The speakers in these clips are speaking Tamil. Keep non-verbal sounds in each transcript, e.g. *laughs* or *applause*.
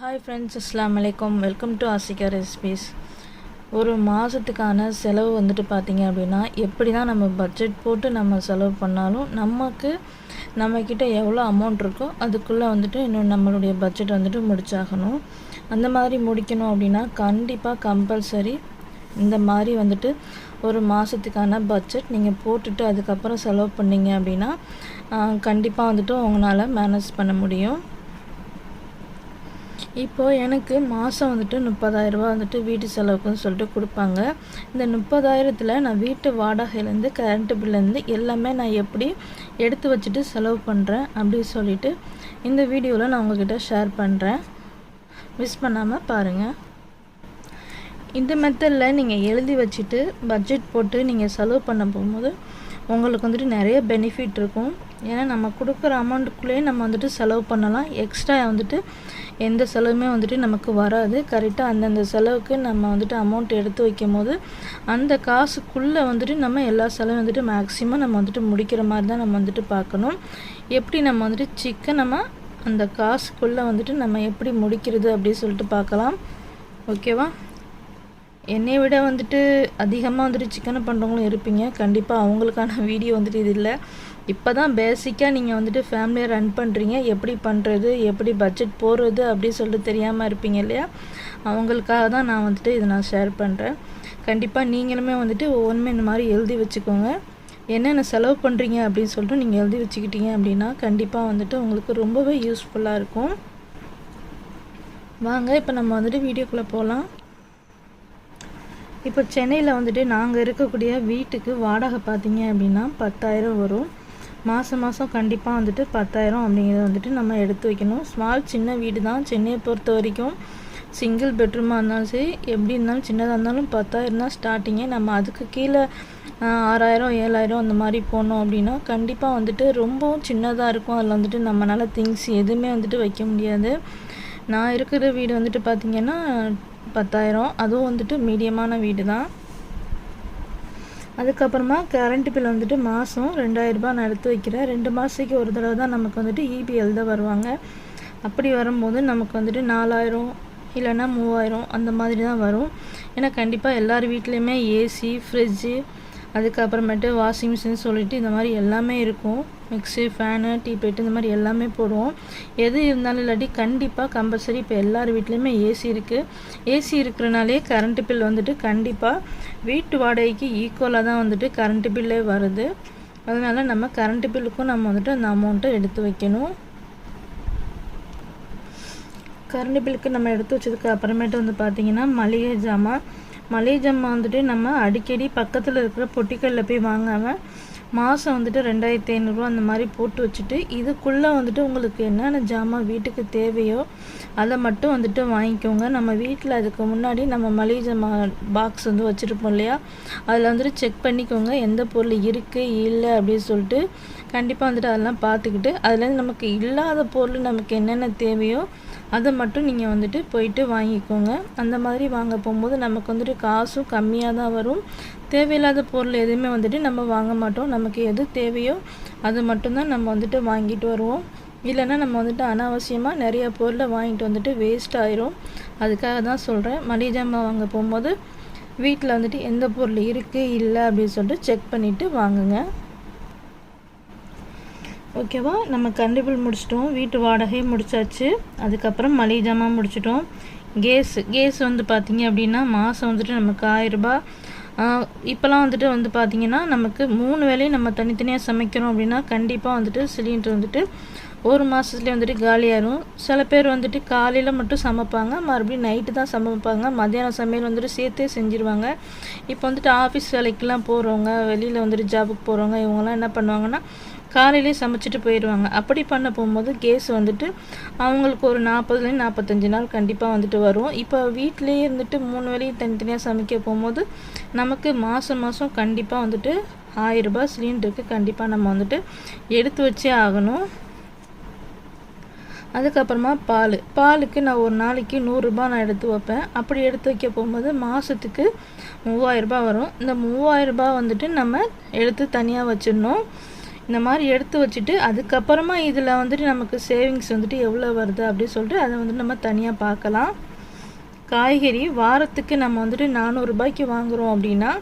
ஹாய் ஃப்ரெண்ட்ஸ் அஸ்லாம் வலைக்கம் வெல்கம் டு ஆசிகா ரெசிபீஸ் ஒரு மாதத்துக்கான செலவு வந்துட்டு பார்த்தீங்க அப்படின்னா எப்படி தான் நம்ம பட்ஜெட் போட்டு நம்ம செலவு பண்ணாலும் நமக்கு நம்மக்கிட்ட எவ்வளோ அமௌண்ட் இருக்கோ அதுக்குள்ளே வந்துட்டு இன்னும் நம்மளுடைய பட்ஜெட் வந்துட்டு முடிச்சாகணும். அந்த மாதிரி முடிக்கணும் அப்படின்னா கண்டிப்பாக கம்பல்சரி இந்த மாதிரி வந்துட்டு ஒரு மாதத்துக்கான பட்ஜெட் நீங்கள் போட்டுட்டு அதுக்கப்புறம் செலவு பண்ணீங்க அப்படின்னா கண்டிப்பாக வந்துட்டு உங்களால் மேனேஜ் பண்ண முடியும். இப்போது எனக்கு மாதம் வந்துட்டு முப்பதாயிரரூபா வந்துட்டு வீட்டு செலவுக்குன்னு சொல்லிட்டு கொடுப்பாங்க. இந்த முப்பதாயிரத்தில் நான் வீட்டு வாடகையிலேருந்து கரண்ட்டு பில்லேருந்து எல்லாமே நான் எப்படி எடுத்து வச்சுட்டு செலவு பண்ணுறேன் அப்படின்னு சொல்லிட்டு இந்த வீடியோவில் நான் உங்ககிட்ட ஷேர் பண்ணுறேன் மிஸ் பண்ணாமல் பாருங்கள் இந்த மெத்தடில் நீங்கள் எழுதி வச்சுட்டு பட்ஜெட் போட்டு நீங்கள் செலவு பண்ண போகும்போது உங்களுக்கு வந்துட்டு நிறைய பெனிஃபிட் இருக்கும். ஏன்னா நம்ம கொடுக்குற அமௌண்ட்டுக்குள்ளேயே நம்ம வந்துட்டு செலவு பண்ணலாம். எக்ஸ்ட்ரா வந்துட்டு எந்த செலவுமே வந்துட்டு நமக்கு வராது. கரெக்டாக அந்தந்த செலவுக்கு நம்ம வந்துட்டு அமௌண்ட் எடுத்து வைக்கும் போது அந்த காசுக்குள்ளே வந்துட்டு நம்ம எல்லா செலவும் வந்துட்டு மேக்ஸிமம் நம்ம வந்துட்டு முடிக்கிற மாதிரி தான் நம்ம வந்துட்டு பார்க்கணும். எப்படி நம்ம வந்துட்டு சிக்கனமாக அந்த காசுக்குள்ளே வந்துட்டு நம்ம எப்படி முடிக்கிறது அப்படின்னு சொல்லிட்டு பார்க்கலாம். ஓகேவா என்னை விட வந்துட்டு அதிகமாக வந்துட்டு சிக்கனை பண்ணுறவங்களும் இருப்பீங்க. கண்டிப்பாக அவங்களுக்கான *laughs* வீடியோ வந்துட்டு இது இல்லை. இப்போ தான் பேசிக்காக நீங்கள் வந்துட்டு ஃபேமிலியை ரன் பண்ணுறீங்க எப்படி பண்ணுறது எப்படி பட்ஜெட் போடுறது அப்படின்னு சொல்லிட்டு தெரியாமல் இருப்பீங்க இல்லையா? அவங்களுக்காக தான் நான் வந்துட்டு இதை நான் ஷேர் பண்ணுறேன் கண்டிப்பாக நீங்களுமே வந்துட்டு ஒவ்வொன்றுமே இந்த மாதிரி எழுதி வச்சுக்கோங்க. என்னென்ன செலவு பண்ணுறீங்க அப்படின்னு சொல்லிட்டு நீங்கள் எழுதி வச்சுக்கிட்டீங்க அப்படின்னா கண்டிப்பாக வந்துட்டு உங்களுக்கு ரொம்பவே யூஸ்ஃபுல்லாக இருக்கும். வாங்க இப்போ நம்ம வந்துட்டு வீடியோக்குள்ளே போகலாம் இப்போ சென்னையில் வந்துட்டு நாங்கள் இருக்கக்கூடிய வீட்டுக்கு வாடகை பார்த்தீங்க அப்படின்னா பத்தாயிரம் வரும். மாதம் மாதம் கண்டிப்பாக வந்துட்டு பத்தாயிரம் அப்படிங்கிறத வந்துட்டு நம்ம எடுத்து வைக்கணும். ஸ்மால் சின்ன வீடு தான். சென்னையை பொறுத்த வரைக்கும் சிங்கிள் பெட்ரூமாக இருந்தாலும் சரி எப்படி இருந்தாலும் சின்னதாக இருந்தாலும் பத்தாயிரம் தான் ஸ்டார்டிங்கே நம்ம அதுக்கு கீழே ஆறாயிரம் ஏழாயிரம் அந்த மாதிரி போனோம் அப்படின்னா கண்டிப்பாக வந்துட்டு ரொம்பவும் சின்னதாக இருக்கும். அதில் வந்துட்டு நம்மளால் திங்ஸ் எதுவுமே வந்துட்டு வைக்க முடியாது. நான் இருக்கிற வீடு வந்துட்டு பார்த்திங்கன்னா பத்தாயிரம். அதுவும் வந்துட்டு மீடியமான வீடு தான் அதுக்கப்புறமா கரண்ட் பில் வந்துட்டு மாதம் ரெண்டாயிரரூபா நான் எடுத்து வைக்கிறேன். ரெண்டு மாதத்துக்கு ஒரு தடவை தான் நமக்கு வந்துட்டு இபிஎல் எழுத வருவாங்க. அப்படி வரும்போது நமக்கு வந்துட்டு நாலாயிரம் இல்லைன்னா மூவாயிரம் அந்த மாதிரி தான் வரும். ஏன்னா கண்டிப்பாக எல்லார் வீட்லேயுமே ஏசி ஃப்ரிட்ஜு அதுக்கப்புறமேட்டு வாஷிங் மிஷின் சொல்லிட்டு இந்த மாதிரி எல்லாமே இருக்கும். மிக்ஸி ஃபேனு டீபெட்டு இந்த மாதிரி எல்லாமே போடுவோம். எது இருந்தாலும் இல்லாட்டி கண்டிப்பாக கம்பல்சரி இப்போ எல்லார் வீட்லேயுமே ஏசி இருக்குது ஏசி இருக்கிறனாலே கரண்ட்டு பில் வந்துட்டு கண்டிப்பாக வீட்டு வாடகைக்கு ஈக்குவலாக தான் வந்துட்டு கரண்ட்டு பில்லே வருது. அதனால் நம்ம கரண்ட்டு பில்லுக்கும் நம்ம வந்துட்டு அந்த அமௌண்ட்டை எடுத்து வைக்கணும். கரண்ட் பில்லுக்கு நம்ம எடுத்து வச்சதுக்கு அப்புறமேட்டு வந்து பார்த்திங்கன்னா மளிகை ஜாமான் மளிகை ஜாமான் வந்துட்டு நம்ம அடிக்கடி பக்கத்தில் இருக்கிற பொட்டிக்கல்ல போய் வாங்காமல் மாதம் வந்துட்டு ரெண்டாயிரத்தி ஐநூறுரூவா அந்த மாதிரி போட்டு வச்சுட்டு இதுக்குள்ளே வந்துட்டு உங்களுக்கு என்னென்ன ஜாமான் வீட்டுக்கு தேவையோ அதை மட்டும் வந்துட்டு வாங்கிக்கோங்க. நம்ம வீட்டில் அதுக்கு முன்னாடி நம்ம மளிகை ஜாமான் பாக்ஸ் வந்து வச்சுருப்போம் இல்லையா? அதில் வந்துட்டு செக் பண்ணிக்கோங்க. எந்த பொருள் இருக்குது இல்லை அப்படின்னு சொல்லிட்டு கண்டிப்பாக வந்துட்டு அதெல்லாம் பார்த்துக்கிட்டு அதுலேருந்து நமக்கு இல்லாத பொருள் நமக்கு என்னென்ன தேவையோ அதை மட்டும் நீங்கள் வந்துட்டு போயிட்டு வாங்கிக்கோங்க. அந்த மாதிரி வாங்க போகும்போது நமக்கு வந்துட்டு காசும் கம்மியாக தான் வரும். தேவையில்லாத பொருள் எதுவுமே வந்துட்டு நம்ம வாங்க மாட்டோம். நமக்கு எது தேவையோ அது மட்டும்தான் நம்ம வந்துட்டு வாங்கிட்டு வருவோம். இல்லைன்னா நம்ம வந்துட்டு அனாவசியமாக நிறைய பொருளை வாங்கிட்டு வந்துட்டு வேஸ்ட் ஆயிரும். அதுக்காக தான் சொல்கிறேன் மளிகை ஜாமான் வாங்க போகும்போது வீட்டில் வந்துட்டு எந்த பொருள் இருக்குது இல்லை அப்படின்னு சொல்லிட்டு செக் பண்ணிவிட்டு வாங்குங்க. ஓகேவா? நம்ம கண்டிப்பில் முடிச்சிட்டோம். வீட்டு வாடகை முடிச்சாச்சு. அதுக்கப்புறம் மளிகை ஜாமான் முடிச்சிட்டோம். கேஸ் கேஸ் வந்து பார்த்திங்க அப்படின்னா மாதம் வந்துட்டு நமக்கு ஆயிரரூபா இப்போலாம் வந்துட்டு வந்து பார்த்திங்கன்னா நமக்கு மூணு வேலையும் நம்ம தனித்தனியாக சமைக்கிறோம் அப்படின்னா கண்டிப்பாக வந்துட்டு சிலிண்டர் வந்துட்டு ஒரு மாதத்துலேயே வந்துட்டு காலியாகிடும் சில பேர் வந்துட்டு காலையில் மட்டும் சமைப்பாங்க. மறுபடியும் நைட்டு தான் சமைப்பாங்க. மத்தியானம் சமையல் வந்துட்டு சேர்த்தே செஞ்சுருவாங்க. இப்போ வந்துட்டு ஆஃபீஸ் வேலைக்கெலாம் போகிறவங்க வெளியில் வந்துட்டு ஜாபுக்கு போகிறவங்க இவங்கெல்லாம் என்ன பண்ணுவாங்கன்னா காலையிலே சமைச்சிட்டு போயிடுவாங்க. அப்படி பண்ண போகும்போது கேஸ் வந்துட்டு அவங்களுக்கு ஒரு நாற்பதுலேருந்து நாற்பத்தஞ்சு நாள் கண்டிப்பாக வந்துட்டு வரும். இப்போ வீட்டிலேயே இருந்துட்டு மூணு வேலையும் தனித்தனியாக சமைக்க போகும்போது நமக்கு மாதம் மாதம் கண்டிப்பாக வந்துட்டு ஆயிரரூபா சிலிண்டருக்கு கண்டிப்பாக நம்ம வந்துட்டு எடுத்து வச்சே ஆகணும். அதுக்கப்புறமா பால். பாலுக்கு நான் ஒரு நாளைக்கு நூறுரூபா நான் எடுத்து வைப்பேன். அப்படி எடுத்து வைக்க போகும்போது மாதத்துக்கு மூவாயிரரூபா வரும். இந்த மூவாயிரரூபா வந்துட்டு நம்ம எடுத்து தனியாக வச்சிடணும். இந்த மாதிரி எடுத்து வச்சுட்டு அதுக்கப்புறமா இதில் வந்துட்டு நமக்கு சேவிங்ஸ் வந்துட்டு எவ்வளோ வருது அப்படின்னு சொல்லிட்டு அதை வந்துட்டு நம்ம தனியாக பார்க்கலாம். காய்கறி வாரத்துக்கு நம்ம வந்துட்டு நானூறுரூபாய்க்கு வாங்குகிறோம் அப்படின்னா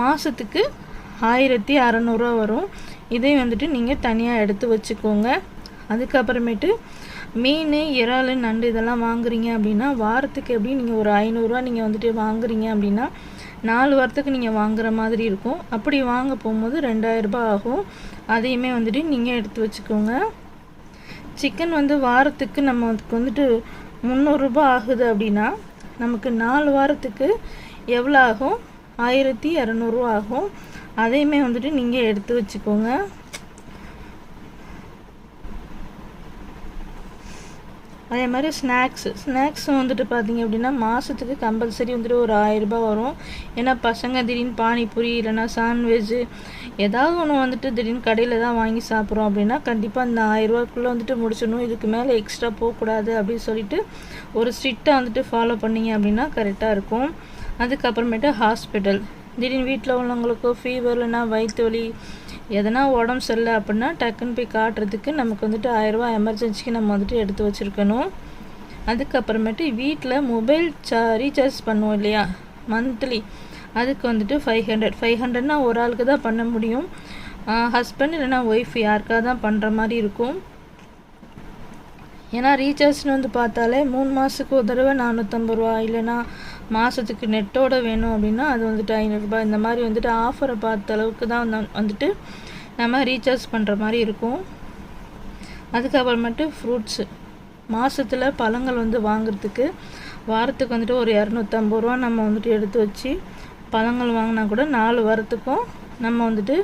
மாதத்துக்கு ஆயிரத்தி அறநூறுவா வரும். இதையும் வந்துட்டு நீங்கள் தனியாக எடுத்து வச்சுக்கோங்க. அதுக்கப்புறமேட்டு மீன் இறால் நண்டு இதெல்லாம் வாங்குறீங்க அப்படின்னா வாரத்துக்கு எப்படி நீங்கள் ஒரு ஐநூறுரூவா நீங்கள் வந்துட்டு வாங்குறீங்க அப்படின்னா நாலு வாரத்துக்கு நீங்கள் வாங்குற மாதிரி இருக்கும். அப்படி வாங்க போகும்போது ரெண்டாயிரரூபா ஆகும். அதையுமே வந்துட்டு நீங்கள் எடுத்து வச்சுக்கோங்க. சிக்கன் வந்து வாரத்துக்கு நம்ம அதுக்கு வந்துட்டு முந்நூறுரூபா ஆகுது அப்படின்னா நமக்கு நாலு வாரத்துக்கு எவ்வளோ ஆகும்? ஆயிரத்தி இரநூறுவா ஆகும். அதையுமே வந்துட்டு நீங்கள் எடுத்து வச்சுக்கோங்க. அதே மாதிரி ஸ்நாக்ஸு ஸ்நாக்ஸ் வந்துட்டு பார்த்தீங்க அப்படின்னா மாதத்துக்கு கம்பல்சரி வந்துட்டு ஒரு ஆயிரரூபா வரும். ஏன்னா பசங்க திடீர்னு பானிபூரி இல்லைன்னா சாண்ட்விட்ஜு ஏதாவது ஒன்று வந்துட்டு திடீர்னு கடையில் தான் வாங்கி சாப்பிட்றோம் அப்படின்னா கண்டிப்பாக அந்த ஆயிரரூபாக்குள்ளே வந்துட்டு முடிச்சிடணும். இதுக்கு மேலே எக்ஸ்ட்ரா போகக்கூடாது அப்படின்னு சொல்லிட்டு ஒரு ஸ்ட்ரிக்டாக வந்துட்டு ஃபாலோ பண்ணிங்க அப்படின்னா கரெக்டாக இருக்கும். அதுக்கப்புறமேட்டு ஹாஸ்பிட்டல் திடீர்னு வீட்டில் உள்ளவங்களுக்கு ஃபீவர் இல்லைன்னா வயிற்று வலி எதனா உடம்பு சரியில்லை அப்படின்னா டக்குன்னு போய் காட்டுறதுக்கு நமக்கு வந்துட்டு ஆயிரரூபா எமர்ஜென்சிக்கு நம்ம வந்துட்டு எடுத்து வச்சுருக்கணும். அதுக்கப்புறமேட்டு வீட்டில் மொபைல் சா ரீசார்ஜ் பண்ணுவோம் இல்லையா? மந்த்லி அதுக்கு வந்துட்டு ஃபைவ் ஹண்ட்ரட் ஃபைவ் ஹண்ட்ரட்னா ஒரு ஆளுக்கு தான் பண்ண முடியும். ஹஸ்பண்ட் இல்லைனா ஒய்ஃப் யாருக்காக தான் பண்ணுற மாதிரி இருக்கும். ஏன்னா ரீசார்ஜ்னு வந்து பார்த்தாலே மூணு மாதத்துக்கு ஒரு தடவை நானூற்றம்பது ரூபா இல்லைன்னா மாதத்துக்கு நெட்டோட வேணும் அப்படின்னா அது வந்துட்டு ஐநூறுரூபா இந்த மாதிரி வந்துட்டு ஆஃபரை பார்த்த அளவுக்கு தான் வந்துட்டு நம்ம ரீசார்ஜ் பண்ணுற மாதிரி இருக்கும். அதுக்கப்புறமேட்டு ஃப்ரூட்ஸு மாதத்தில் பழங்கள் வந்து வாங்குறதுக்கு வாரத்துக்கு வந்துட்டு ஒரு இரநூத்தம்பது ரூபா நம்ம வந்துட்டு எடுத்து வச்சு பழங்கள் வாங்கினா கூட நாலு வாரத்துக்கும் நம்ம வந்துட்டு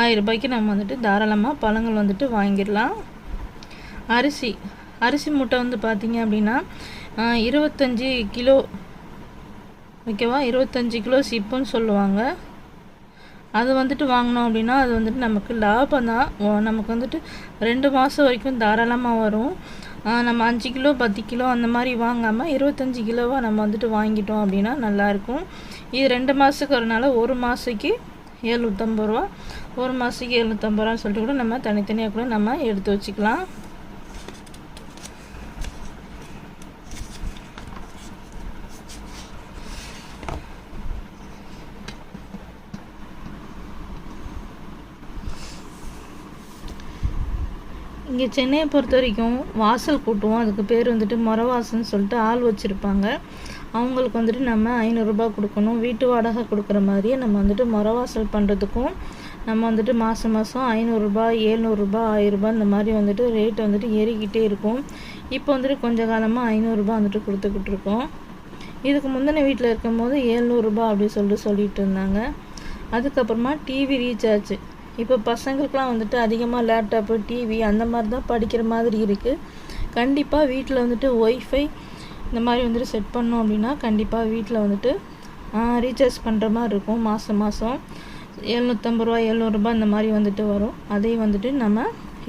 ஆயிரம் ரூபாய்க்கு நம்ம வந்துட்டு தாராளமாக பழங்கள் வந்துட்டு வாங்கிடலாம். அரிசி. அரிசி மூட்டை வந்து பார்த்திங்க அப்படின்னா இருபத்தஞ்சி கிலோ ஓகேவா? இருபத்தஞ்சி கிலோ சிப்புன்னு சொல்லுவாங்க. அது வந்துட்டு வாங்கினோம் அப்படின்னா அது வந்துட்டு நமக்கு லாபம் தான். நமக்கு வந்துட்டு ரெண்டு மாதம் வரைக்கும் தாராளமாக வரும். நம்ம அஞ்சு கிலோ பத்து கிலோ அந்த மாதிரி வாங்காமல் இருபத்தஞ்சி கிலோவாக நம்ம வந்துட்டு வாங்கிட்டோம் அப்படின்னா நல்லாயிருக்கும் இது ரெண்டு மாதத்துக்கு வரனால ஒரு மாதத்துக்கு ஏழ்நூற்றம்பது ரூபா. ஒரு மாதத்துக்கு எழுநூற்றம்பது ரூபான்னு சொல்லிட்டு கூட நம்ம தனித்தனியாக கூட நம்ம எடுத்து வச்சுக்கலாம். இங்கே சென்னையை பொறுத்த வரைக்கும் வாசல் கூட்டுவோம். அதுக்கு பேர் வந்துட்டு முறவாசல்னு சொல்லிட்டு ஆள் வச்சுருப்பாங்க. அவங்களுக்கு வந்துட்டு நம்ம ஐநூறுரூபா கொடுக்கணும். வீட்டு வாடகை கொடுக்குற மாதிரியே நம்ம வந்துட்டு முறவாசல் பண்ணுறதுக்கும் நம்ம வந்துட்டு மாதம் மாதம் ஐநூறுரூபா ஏழ்நூறுரூபா ஆயிரரூபா இந்த மாதிரி வந்துட்டு ரேட் வந்துட்டு ஏறிக்கிட்டே இருக்கும். இப்போ வந்துட்டு கொஞ்ச காலமாக ஐநூறுரூபா வந்துட்டு கொடுத்துக்கிட்டு இருக்கோம். இதுக்கு முந்தின வீட்டில் இருக்கும்போது ஏழ்நூறுரூபா அப்படின்னு சொல்லிட்டு சொல்லிட்டு இருந்தாங்க. அதுக்கப்புறமா டிவி ரீசார்ஜ் இப்போ பசங்களுக்குலாம் வந்துட்டு அதிகமாக லேப்டாப்பு டிவி அந்த மாதிரி தான் படிக்கிற மாதிரி இருக்குது கண்டிப்பாக வீட்டில் வந்துட்டு ஒய்ஃபை இந்த மாதிரி வந்துட்டு செட் பண்ணோம் அப்படின்னா கண்டிப்பாக வீட்டில் வந்துட்டு ரீசார்ஜ் பண்ணுற மாதிரி இருக்கும் மாதம் மாதம் எழுநூற்றம்பது ரூபா எழுநூறுபா இந்த மாதிரி வந்துட்டு வரும். அதையும் வந்துட்டு நம்ம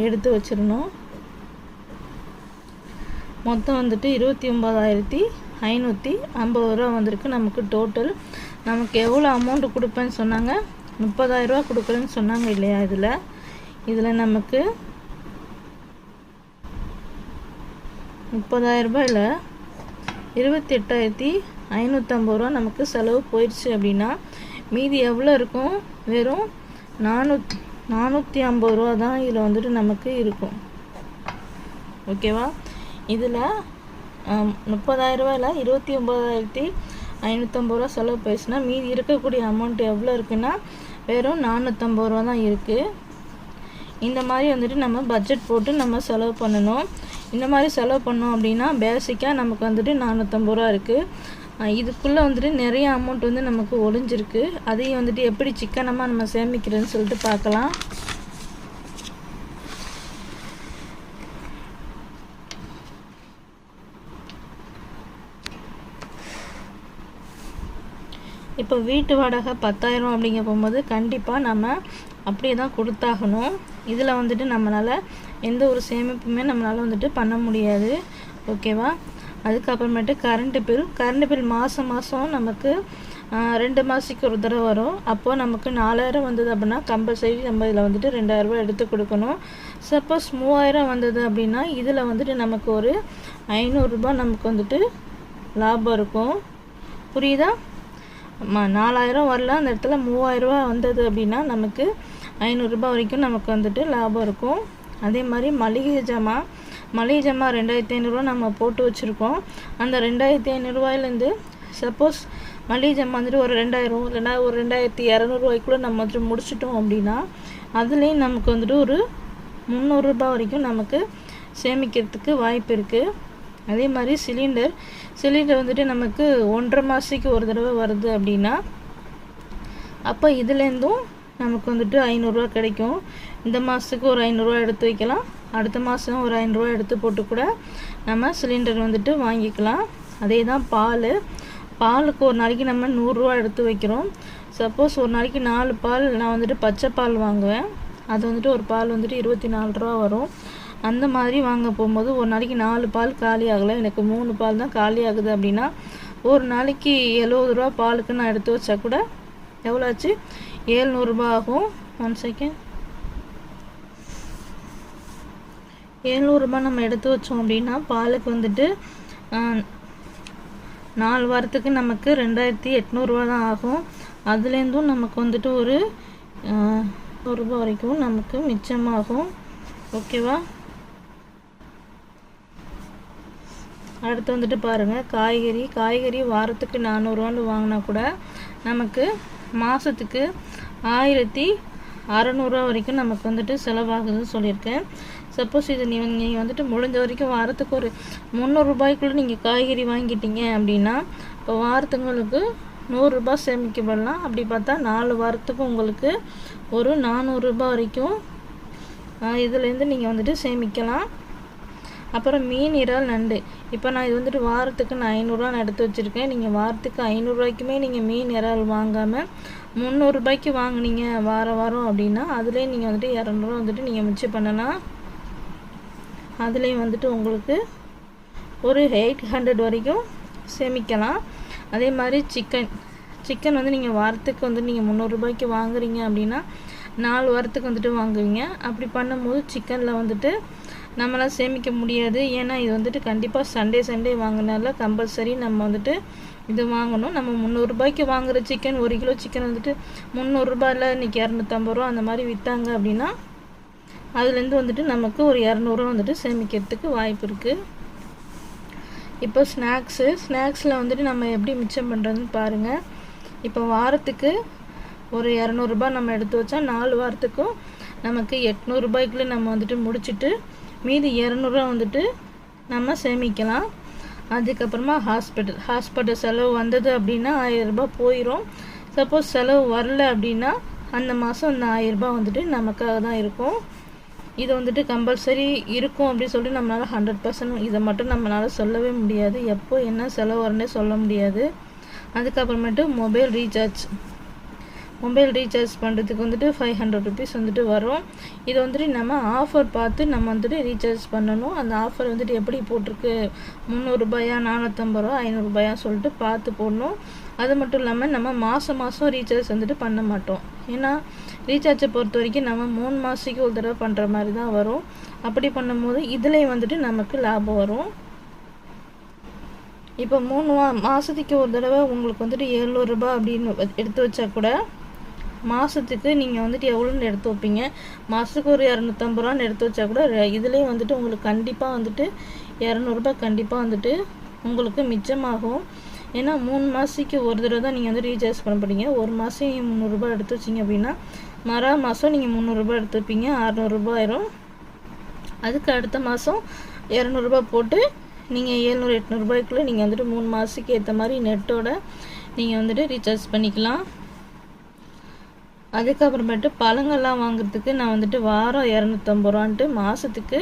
எடுத்து வச்சிடணும். மொத்தம் வந்துட்டு இருபத்தி ஒம்பதாயிரத்தி ஐநூற்றி ஐம்பது ரூபா வந்திருக்கு. நமக்கு டோட்டல் நமக்கு எவ்வளோ அமௌண்ட்டு கொடுப்பேன்னு சொன்னாங்க? முப்பதாயிரரூவா கொடுக்குறேன்னு சொன்னாங்க இல்லையா இதில்? இதில் நமக்கு முப்பதாயிரரூபாயில் இருபத்தி எட்டாயிரத்தி ஐநூற்றம்பது ரூபா நமக்கு செலவு போயிடுச்சு அப்படின்னா மீதி எவ்வளோ இருக்கும்? வெறும் நானூத் நானூற்றி ஐம்பது ரூபா தான் இதில் வந்துட்டு நமக்கு இருக்கும். ஓகேவா? இதில் முப்பதாயிரரூபாயில் இருபத்தி ஒம்பதாயிரத்தி ஐநூற்றம்பது ரூபா செலவு போயிடுச்சுன்னா மீதி இருக்கக்கூடிய அமௌண்ட் எவ்வளோ இருக்குன்னா வெறும் நானூற்றம்பது ரூபா தான் இருக்குது இந்த மாதிரி வந்துட்டு நம்ம பட்ஜெட் போட்டு நம்ம செலவு பண்ணணும். இந்த மாதிரி செலவு பண்ணோம் அப்படின்னா பேசிக்காக நமக்கு வந்துட்டு நானூற்றம்பது ரூபா இருக்குது இதுக்குள்ளே வந்துட்டு நிறைய அமௌண்ட் வந்து நமக்கு ஒளிஞ்சிருக்கு. அதையும் வந்துட்டு எப்படி சிக்கனமாக நம்ம சேமிக்கிறதுன்னு சொல்லிட்டு பார்க்கலாம். இப்போ வீட்டு வாடகை பத்தாயிரம் அப்படிங்க போகும்போது கண்டிப்பாக நம்ம அப்படியே தான் கொடுத்தாகணும். இதில் வந்துட்டு நம்மளால் எந்த ஒரு சேமிப்புமே நம்மளால் வந்துட்டு பண்ண முடியாது. ஓகேவா? அதுக்கப்புறமேட்டு கரண்ட்டு பில் கரண்ட்டு பில் மாதம் மாதம் நமக்கு ரெண்டு மாதத்துக்கு ஒரு தடவை வரும். அப்போது நமக்கு நாலாயிரம் வந்தது அப்படின்னா கம்பல்சரி நம்ம இதில் வந்துட்டு ரெண்டாயிரரூபா எடுத்து கொடுக்கணும். சப்போஸ் மூவாயிரம் வந்தது அப்படின்னா இதில் வந்துட்டு நமக்கு ஒரு ஐநூறுரூபா நமக்கு வந்துட்டு லாபம் இருக்கும். புரியுதா? நாலாயிரம் வரல. அந்த இடத்துல மூவாயிரரூபா வந்தது அப்படின்னா நமக்கு ஐநூறுரூபா வரைக்கும் நமக்கு வந்துட்டு லாபம் இருக்கும். அதே மாதிரி மளிகை ஜாமான் மளிகை ஜாமான் ரெண்டாயிரத்தி ஐநூறுரூவா நம்ம போட்டு வச்சுருக்கோம். அந்த ரெண்டாயிரத்தி ஐநூறுரூவாயிலேருந்து சப்போஸ் மளிகை ஜாமான் வந்துட்டு ஒரு ரெண்டாயிரம் இல்லைனா ஒரு ரெண்டாயிரத்தி இரநூறுவாய்க்குள்ளே நம்ம வந்துட்டு முடிச்சிட்டோம் அப்படின்னா அதுலேயும் நமக்கு வந்துட்டு ஒரு முந்நூறுரூபா வரைக்கும் நமக்கு சேமிக்கிறதுக்கு வாய்ப்பு இருக்குது அதே மாதிரி சிலிண்டர். சிலிண்டர் வந்துட்டு நமக்கு ஒன்றரை மாதத்துக்கு ஒரு தடவை வருது அப்படின்னா அப்போ இதுலேருந்தும் நமக்கு வந்துட்டு ஐநூறுரூவா கிடைக்கும். இந்த மாதத்துக்கு ஒரு ஐநூறுரூவா எடுத்து வைக்கலாம். அடுத்த மாதம் ஒரு ஐநூறுரூவா எடுத்து போட்டு கூட நம்ம சிலிண்டர் வந்துட்டு வாங்கிக்கலாம். அதே தான் பால். பாலுக்கு ஒரு நாளைக்கு நம்ம நூறுரூவா எடுத்து வைக்கிறோம். சப்போஸ் ஒரு நாளைக்கு நாலு பால் நான் வந்துட்டு பச்சை பால் வாங்குவேன். அது வந்துட்டு ஒரு பால் வந்துட்டு இருபத்தி நாலு ரூபா வரும். அந்த மாதிரி வாங்க போகும்போது ஒரு நாளைக்கு நாலு பால் காலி ஆகலை. எனக்கு மூணு பால் தான் காலி ஆகுது அப்படின்னா ஒரு நாளைக்கு எழுபது ரூபா பாலுக்கு நான் எடுத்து வச்சா கூட எவ்வளோ ஆச்சு? ஏழ்நூறுபா ஆகும். ஒன் செகண்ட் ஏழ்நூறுபா நம்ம எடுத்து வச்சோம் அப்படின்னா பாலுக்கு வந்துட்டு நாலு வாரத்துக்கு நமக்கு ரெண்டாயிரத்தி எட்நூறுரூவா தான் ஆகும். அதுலேருந்தும் நமக்கு வந்துட்டு ஒரு நூறுரூபா வரைக்கும் நமக்கு மிச்சமாகும். ஓகேவா? அடுத்து வந்துட்டு பாருங்கள் காய்கறி காய்கறி வாரத்துக்கு நானூறுரூவான்னு வாங்கினா கூட நமக்கு மாதத்துக்கு ஆயிரத்தி அறநூறுவா வரைக்கும் நமக்கு வந்துட்டு செலவாகுதுன்னு சொல்லியிருக்கேன். சப்போஸ் இது நீ நீங்கள் வந்துட்டு முடிஞ்ச வரைக்கும் வாரத்துக்கு ஒரு முந்நூறுரூபாய்க்குள்ளே நீங்கள் காய்கறி வாங்கிட்டீங்க அப்படின்னா இப்போ வாரத்துங்களுக்கு நூறுரூபா சேமிக்கப்படலாம். அப்படி பார்த்தா நாலு வாரத்துக்கு உங்களுக்கு ஒரு நானூறுரூபா வரைக்கும் இதுலேருந்து நீங்கள் வந்துட்டு சேமிக்கலாம். அப்புறம் மீன் இறால் நண்டு. இப்போ நான் இது வந்துட்டு வாரத்துக்கு நான் ஐநூறுரூவா நான் எடுத்து வச்சுருக்கேன். நீங்கள் வாரத்துக்கு ஐநூறுரூவாய்க்குமே நீங்கள் மீன் இறால் வாங்காமல் முந்நூறுரூபாய்க்கு வாங்கினீங்க வாரம் வாரம் அப்படின்னா அதுலேயே நீங்கள் வந்துட்டு இரநூறுவா வந்துட்டு நீங்கள் மிச்சம் பண்ணலாம். அதுலேயும் வந்துட்டு உங்களுக்கு ஒரு எயிட் ஹண்ட்ரட் வரைக்கும் சேமிக்கலாம். அதே மாதிரி சிக்கன் சிக்கன் வந்து நீங்கள் வாரத்துக்கு வந்து நீங்கள் முந்நூறுரூபாய்க்கு வாங்குறீங்க அப்படின்னா நாலு வாரத்துக்கு வந்துட்டு வாங்குவீங்க. அப்படி பண்ணும்போது சிக்கனில் வந்துட்டு நம்மளால் சேமிக்க முடியாது. ஏன்னா இது வந்துட்டு கண்டிப்பாக சண்டே சண்டே வாங்கினால கம்பல்சரி நம்ம வந்துட்டு இது வாங்கணும். நம்ம முந்நூறுரூபாய்க்கு வாங்குகிற சிக்கன் ஒரு கிலோ சிக்கன் வந்துட்டு முந்நூறுரூபாயில் இன்றைக்கி இரநூத்தம்பது ரூபா அந்த மாதிரி விற்றாங்க அப்படின்னா அதுலேருந்து வந்துட்டு நமக்கு ஒரு இரநூறுவா வந்துட்டு சேமிக்கிறதுக்கு வாய்ப்பு இருக்குது இப்போ ஸ்நாக்ஸு ஸ்நாக்ஸில் வந்துட்டு நம்ம எப்படி மிச்சம் பண்ணுறதுன்னு பாருங்கள் இப்போ வாரத்துக்கு ஒரு இரநூறுபா நம்ம எடுத்து வச்சா நாலு வாரத்துக்கும் நமக்கு எட்நூறுபாய்க்குள்ளே நம்ம வந்துட்டு முடிச்சுட்டு மீதி இரநூறுவா வந்துட்டு நம்ம சேமிக்கலாம். அதுக்கப்புறமா ஹாஸ்பிட்டல் ஹாஸ்பிட்டல் செலவு வந்தது அப்படின்னா ஆயிரரூபா போயிடும் சப்போஸ் செலவு வரல அப்படின்னா அந்த மாதம் அந்த ஆயிரரூபா வந்துட்டு நமக்காக தான் இருக்கும். இது வந்துட்டு கம்பல்சரி இருக்கும் அப்படின்னு சொல்லிட்டு நம்மளால் ஹண்ட்ரட் பர்சன்ட் இதை மட்டும் நம்மளால் சொல்லவே முடியாது. எப்போ என்ன செலவு வரனே சொல்ல முடியாது. அதுக்கப்புறமேட்டு மொபைல் ரீசார்ஜ் மொபைல் ரீசார்ஜ் பண்ணுறதுக்கு வந்துட்டு ஃபைவ் ஹண்ட்ரட் ருபீஸ் வந்துட்டு வரும். இது வந்துட்டு நம்ம ஆஃபர் பார்த்து நம்ம வந்துட்டு ரீசார்ஜ் பண்ணணும். அந்த ஆஃபர் வந்துட்டு எப்படி போட்டிருக்கு? முந்நூறுரூபாயா நானூற்றம்பது ரூபா ஐநூறுரூபாயா சொல்லிட்டு பார்த்து போடணும். அது மட்டும் இல்லாமல் நம்ம மாதம் மாதம் ரீசார்ஜ் வந்துட்டு பண்ண மாட்டோம். ஏன்னா ரீசார்ஜை பொறுத்த வரைக்கும் நம்ம மூணு மாதத்துக்கு ஒரு தடவை பண்ணுற மாதிரி தான் வரும். அப்படி பண்ணும்போது இதுலேயும் வந்துட்டு நமக்கு லாபம் வரும். இப்போ மூணு மா மாதத்துக்கு ஒரு தடவை உங்களுக்கு வந்துட்டு எழுநூறுபா அப்படின்னு எடுத்து வச்சா கூட மாதத்துக்கு நீங்கள் வந்துட்டு எவ்வளோன்னு எடுத்து வைப்பீங்க. மாதத்துக்கு ஒரு இரநூத்தம்பது ரூபான்னு எடுத்து வச்சா கூட இதுலேயும் வந்துட்டு உங்களுக்கு கண்டிப்பாக வந்துட்டு இரநூறுபா கண்டிப்பாக வந்துட்டு உங்களுக்கு மிச்சமாகும். ஏன்னா மூணு மாதத்துக்கு ஒரு தடவை தான் நீங்கள் வந்து ரீசார்ஜ் பண்ண போகிறீங்க ஒரு மாதம் நீங்கள் முந்நூறுரூபா எடுத்து வச்சிங்க அப்படின்னா மறா மாதம் நீங்கள் முந்நூறுரூபா எடுத்து வைப்பீங்க. அறநூறுபா ஆயிரும். அதுக்கு அடுத்த மாதம் இரநூறுபா போட்டு நீங்கள் ஏழ்நூறு எட்நூறுபாய்க்குள்ளே நீங்கள் வந்துட்டு மூணு மாதத்துக்கு ஏற்ற மாதிரி நெட்டோட நீங்கள் வந்துட்டு ரீசார்ஜ் பண்ணிக்கலாம். அதுக்கப்புறமேட்டு பழங்கள்லாம் வாங்குறதுக்கு நான் வந்துட்டு வாரம் இரநூத்தம்பது ரூபான்ட்டு மாதத்துக்கு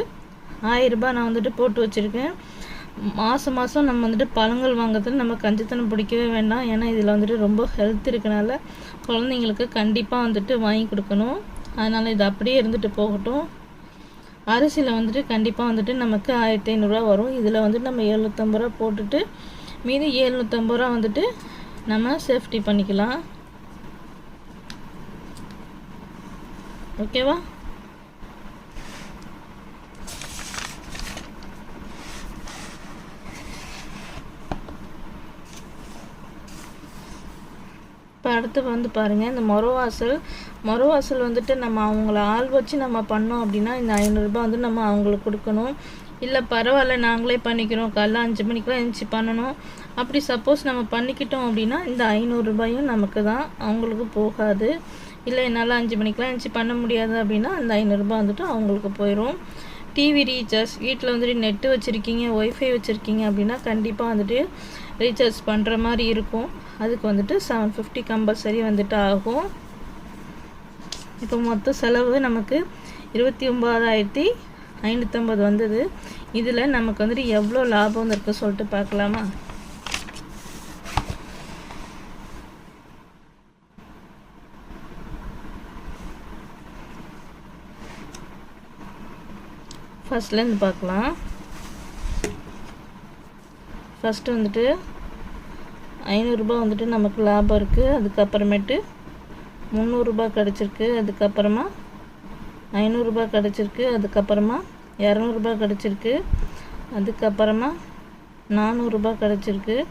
ஆயிரரூபா நான் வந்துட்டு போட்டு வச்சுருக்கேன். மாதம் மாதம் நம்ம வந்துட்டு பழங்கள் வாங்குறதுல நம்ம கஞ்சித்தனம் பிடிக்கவே வேண்டாம். ஏன்னா இதில் வந்துட்டு ரொம்ப ஹெல்த் இருக்கனால குழந்தைங்களுக்கு கண்டிப்பாக வந்துட்டு வாங்கி கொடுக்கணும். அதனால் இது அப்படியே இருந்துட்டு போகட்டும். அரிசியில் வந்துட்டு கண்டிப்பாக வந்துட்டு நமக்கு ஆயிரத்தி ஐநூறுரூவா வரும். இதில் வந்துட்டு நம்ம எழுநூற்றம்பது ரூபா போட்டுட்டு மீதி எழுநூற்றம்பது ரூபா வந்துட்டு நம்ம சேஃப்டி பண்ணிக்கலாம். ஓகேவா இப்போ அடுத்து வந்து பாருங்கள் இந்த மொரவாசல் மொரவாசல் வந்துட்டு நம்ம அவங்கள ஆள் வச்சு நம்ம பண்ணோம் அப்படின்னா இந்த ஐநூறுரூபா வந்து நம்ம அவங்களுக்கு கொடுக்கணும். இல்லை பரவாயில்ல நாங்களே பண்ணிக்கிறோம். காலைல அஞ்சு மணிக்கெலாம் எழுந்துச்சி பண்ணணும். அப்படி சப்போஸ் நம்ம பண்ணிக்கிட்டோம் அப்படின்னா இந்த ஐநூறுரூபாயும் நமக்கு தான். அவங்களுக்கு போகாது. இல்லை என்னால் அஞ்சு மணிக்கெலாம் எழுந்துச்சி பண்ண முடியாது அப்படின்னா அந்த ஐநூறுரூபா வந்துட்டு அவங்களுக்கு போயிடும் டிவி ரீசார்ஜ் வீட்டில் வந்துட்டு நெட்டு வச்சுருக்கீங்க ஒய்ஃபை வச்சுருக்கீங்க அப்படின்னா கண்டிப்பாக வந்துட்டு ரீசார்ஜ் பண்ணுற மாதிரி இருக்கும். அதுக்கு வந்துட்டு செவன் ஃபிஃப்டி கம்பல்சரி வந்துட்டு ஆகும். இப்போ மொத்த செலவு நமக்கு இருபத்தி ஒம்பதாயிரத்தி ஐநூற்றம்பது வந்தது. இதில் நமக்கு வந்துட்டு எவ்வளோ லாபம் இருக்குது சொல்லிட்டு பார்க்கலாமா? ஃபஸ்ட்லேருந்து பார்க்கலாம். ஃபஸ்ட்டு வந்துட்டு ஐநூறுரூபா வந்துட்டு நமக்கு லாபம் இருக்குது அதுக்கப்புறமேட்டு முந்நூறுரூபா கிடச்சிருக்கு. அதுக்கப்புறமா ஐநூறுரூபா கிடச்சிருக்கு. அதுக்கப்புறமா இரநூறுபா கிடச்சிருக்கு. அதுக்கப்புறமா நானூறுரூபா கிடச்சிருக்கு.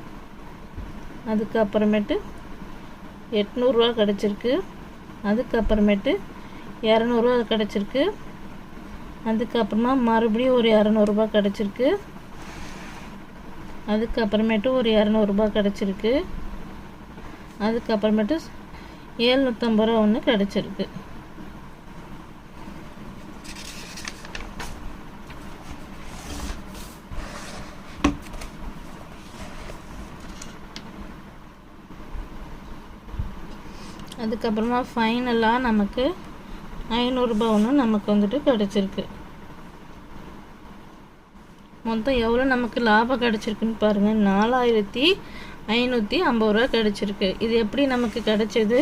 அதுக்கப்புறமேட்டு எட்நூறுரூவா கிடச்சிருக்கு. அதுக்கப்புறமேட்டு இரநூறுவா கிடச்சிருக்கு. அதுக்கப்புறமா மறுபடியும் ஒரு இரநூறுபா கிடச்சிருக்கு. அதுக்கப்புறமேட்டு ஒரு இரநூறுபா கிடச்சிருக்கு. அதுக்கப்புறமேட்டு ஏழ்நூற்றம்பது ரூபா ஒன்று கிடச்சிருக்கு. அதுக்கப்புறமா ஃபைனலாக நமக்கு ஐநூறுரூபா ஒன்று நமக்கு வந்துட்டு கிடச்சிருக்கு. மொத்தம் எவ்வளோ நமக்கு லாபம் கிடச்சிருக்குன்னு பாருங்கள் நாலாயிரத்தி ஐநூற்றி ஐம்பது ரூபா கிடச்சிருக்கு. இது எப்படி நமக்கு கிடச்சிது?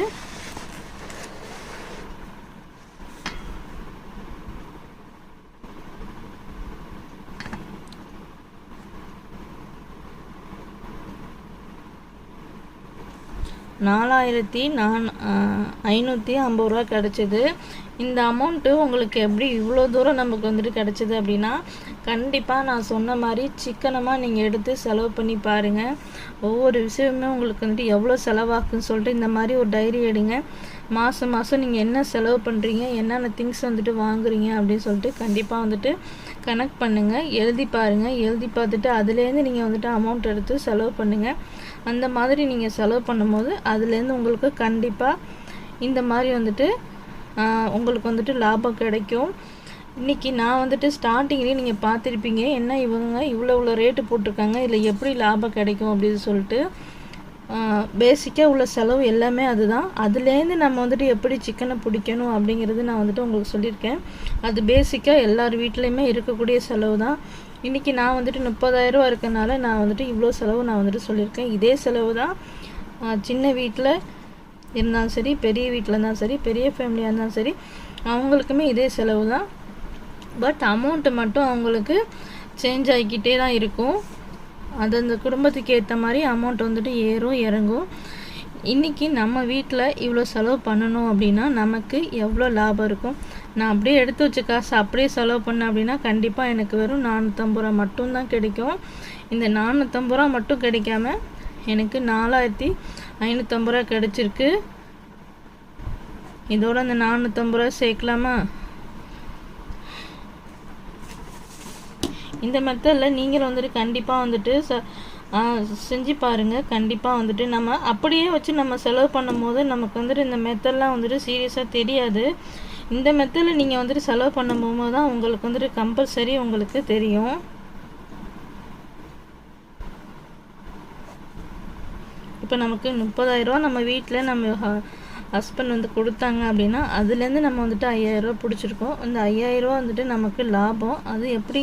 நாலாயிரத்தி நான் ஐநூற்றி ஐம்பது ரூபா கிடச்சிது. இந்த அமௌண்ட்டு உங்களுக்கு எப்படி இவ்வளோ தூரம் நமக்கு வந்துட்டு கிடச்சிது அப்படின்னா கண்டிப்பாக நான் சொன்ன மாதிரி சிக்கனமாக நீங்கள் எடுத்து செலவு பண்ணி பாருங்கள் ஒவ்வொரு விஷயமுமே உங்களுக்கு வந்துட்டு எவ்வளோ செலவாக்குன்னு சொல்லிட்டு இந்த மாதிரி ஒரு டைரி எடுங்க. மாதம் மாதம் நீங்கள் என்ன செலவு பண்ணுறீங்க என்னென்ன திங்ஸ் வந்துட்டு வாங்குறீங்க அப்படின்னு சொல்லிட்டு கண்டிப்பாக வந்துட்டு கனெக்ட் பண்ணுங்கள் எழுதி பாருங்கள் எழுதி பார்த்துட்டு அதுலேருந்து நீங்கள் வந்துட்டு அமௌண்ட் எடுத்து செலவு பண்ணுங்கள் அந்த மாதிரி நீங்கள் செலவு பண்ணும்போது அதுலேருந்து உங்களுக்கு கண்டிப்பாக இந்த மாதிரி வந்துட்டு உங்களுக்கு வந்துட்டு லாபம் கிடைக்கும். இன்றைக்கி நான் வந்துட்டு ஸ்டார்டிங்லேயே நீங்கள் பார்த்துருப்பீங்க என்ன இவங்க இவ்வளோ இவ்வளோ ரேட்டு போட்டிருக்காங்க இதில் எப்படி லாபம் கிடைக்கும் அப்படின்னு சொல்லிட்டு. பேசிக்காக உள்ள செலவு எல்லாமே அதுதான். அதுலேருந்து நம்ம வந்துட்டு எப்படி சிக்கனை பிடிக்கணும் அப்படிங்கிறது நான் வந்துட்டு உங்களுக்கு சொல்லியிருக்கேன். அது பேசிக்காக எல்லார் வீட்லேயுமே இருக்கக்கூடிய செலவு தான் இன்றைக்கி நான் வந்துட்டு முப்பதாயிரரூவா இருக்கனால நான் வந்துட்டு இவ்வளோ செலவு நான் வந்துட்டு சொல்லியிருக்கேன். இதே செலவு தான் சின்ன வீட்டில் இருந்தாலும் சரி பெரிய வீட்டில் இருந்தாலும் சரி பெரிய ஃபேமிலியாக இருந்தாலும் சரி அவங்களுக்குமே இதே செலவு தான். பட் அமௌண்ட்டு மட்டும் அவங்களுக்கு சேஞ்ச் ஆகிக்கிட்டே தான் இருக்கும். அது அந்த குடும்பத்துக்கு ஏற்ற மாதிரி அமௌண்ட் வந்துட்டு ஏறும் இறங்கும். இன்றைக்கி நம்ம வீட்டில் இவ்வளோ செலவு பண்ணணும் அப்படின்னா நமக்கு எவ்வளோ லாபம் இருக்கும்? நான் அப்படியே எடுத்து வச்ச காசு அப்படியே செலவு பண்ணேன் அப்படின்னா கண்டிப்பாக எனக்கு வெறும் நானூற்றம்பது ரூபா மட்டும்தான் கிடைக்கும். இந்த நானூற்றம்பது ரூபா மட்டும் கிடைக்காம எனக்கு நாலாயிரத்தி ஐநூற்றம்பது ரூபா கிடச்சிருக்கு. இதோட அந்த நானூற்றம்பது ரூபா சேர்க்கலாமா? இந்த மெத்தடில் நீங்களும் வந்துட்டு கண்டிப்பாக வந்துட்டு ச செஞ்சு பாருங்கள் கண்டிப்பாக வந்துட்டு நம்ம அப்படியே வச்சு நம்ம செலவு பண்ணும் போது நமக்கு வந்துட்டு இந்த மெத்தட்லாம் வந்துட்டு சீரியஸாக தெரியாது. இந்த மெத்தடில் நீங்கள் வந்துட்டு செலவு பண்ணும் போது தான் உங்களுக்கு வந்துட்டு கம்பல்சரி உங்களுக்கு தெரியும். இப்போ நமக்கு முப்பதாயிரரூவா நம்ம வீட்டில் நம்ம ஹஸ்பண்ட் வந்து கொடுத்தாங்க அப்படின்னா அதுலேருந்து நம்ம வந்துட்டு ஐயாயிரரூவா பிடிச்சிருக்கோம். அந்த ஐயாயிரரூவா வந்துட்டு நமக்கு லாபம். அது எப்படி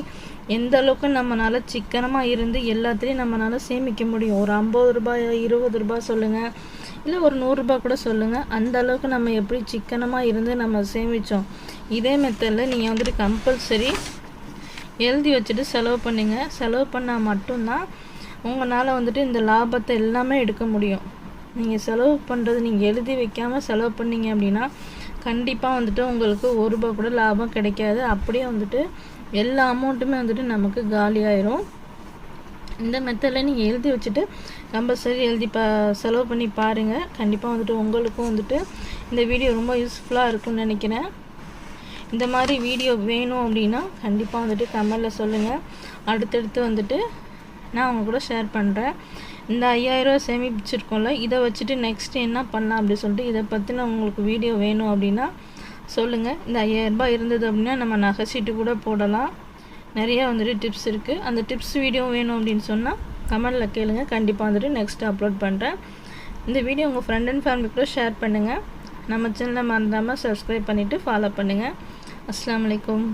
எந்த அளவுக்கு நம்மளால் சிக்கனமாக இருந்து எல்லாத்துலேயும் நம்மளால் சேமிக்க முடியும்? ஒரு ஐம்பது ரூபாய் இருபது ரூபாய் சொல்லுங்கள் இல்லை ஒரு நூறுரூபா கூட சொல்லுங்கள் அந்த அளவுக்கு நம்ம எப்படி சிக்கனமாக இருந்து நம்ம சேமித்தோம் இதே மெத்தடில் நீங்கள் வந்துட்டு கம்பல்சரி எழுதி வச்சுட்டு செலவு பண்ணுங்கள் செலவு பண்ணால் மட்டும்தான் உங்களால் வந்துட்டு இந்த லாபத்தை எல்லாமே எடுக்க முடியும். நீங்கள் செலவு பண்ணுறது நீங்கள் எழுதி வைக்காமல் செலவு பண்ணீங்க அப்படின்னா கண்டிப்பாக வந்துட்டு உங்களுக்கு ஒரு ரூபா கூட லாபம் கிடைக்காது. அப்படியே வந்துட்டு எல்லா அமௌண்ட்டுமே வந்துட்டு நமக்கு காலியாயிரும் இந்த மெத்தடில் நீங்கள் எழுதி வச்சுட்டு கம்பல்சரி எழுதி பா செலவு பண்ணி பாருங்கள் கண்டிப்பாக வந்துட்டு உங்களுக்கும் வந்துட்டு இந்த வீடியோ ரொம்ப யூஸ்ஃபுல்லாக இருக்கும்னு நினைக்கிறேன். இந்த மாதிரி வீடியோ வேணும் அப்படின்னா கண்டிப்பாக வந்துட்டு கமெண்டில் சொல்லுங்கள் அடுத்தடுத்து வந்துட்டு நான் அவங்க கூட ஷேர் பண்ணுறேன் இந்த ஐயாயிரரூவா சேமிச்சிருக்கோம்ல இதை வச்சுட்டு நெக்ஸ்ட் என்ன பண்ணலாம் அப்படின்னு சொல்லிட்டு இதை பற்றின உங்களுக்கு வீடியோ வேணும் அப்படின்னா சொல்லுங்கள் இந்த ஐயாயிரரூபா இருந்தது அப்படின்னா நம்ம நகைச்சிட்டு கூட போடலாம். நிறையா வந்துட்டு டிப்ஸ் இருக்குது அந்த டிப்ஸ் வீடியோ வேணும் அப்படின்னு சொன்னால் கமெண்டில் கேளுங்க. கண்டிப்பாக வந்துட்டு நெக்ஸ்ட்டு அப்லோட் பண்ணுறேன் இந்த வீடியோ உங்கள் ஃப்ரெண்ட் அண்ட் ஃபேமிலி கூட ஷேர் பண்ணுங்கள் நம்ம சேனலை மறந்தாமல் சப்ஸ்கிரைப் பண்ணிவிட்டு ஃபாலோ பண்ணுங்கள் அஸ்லாம் வலைக்கம்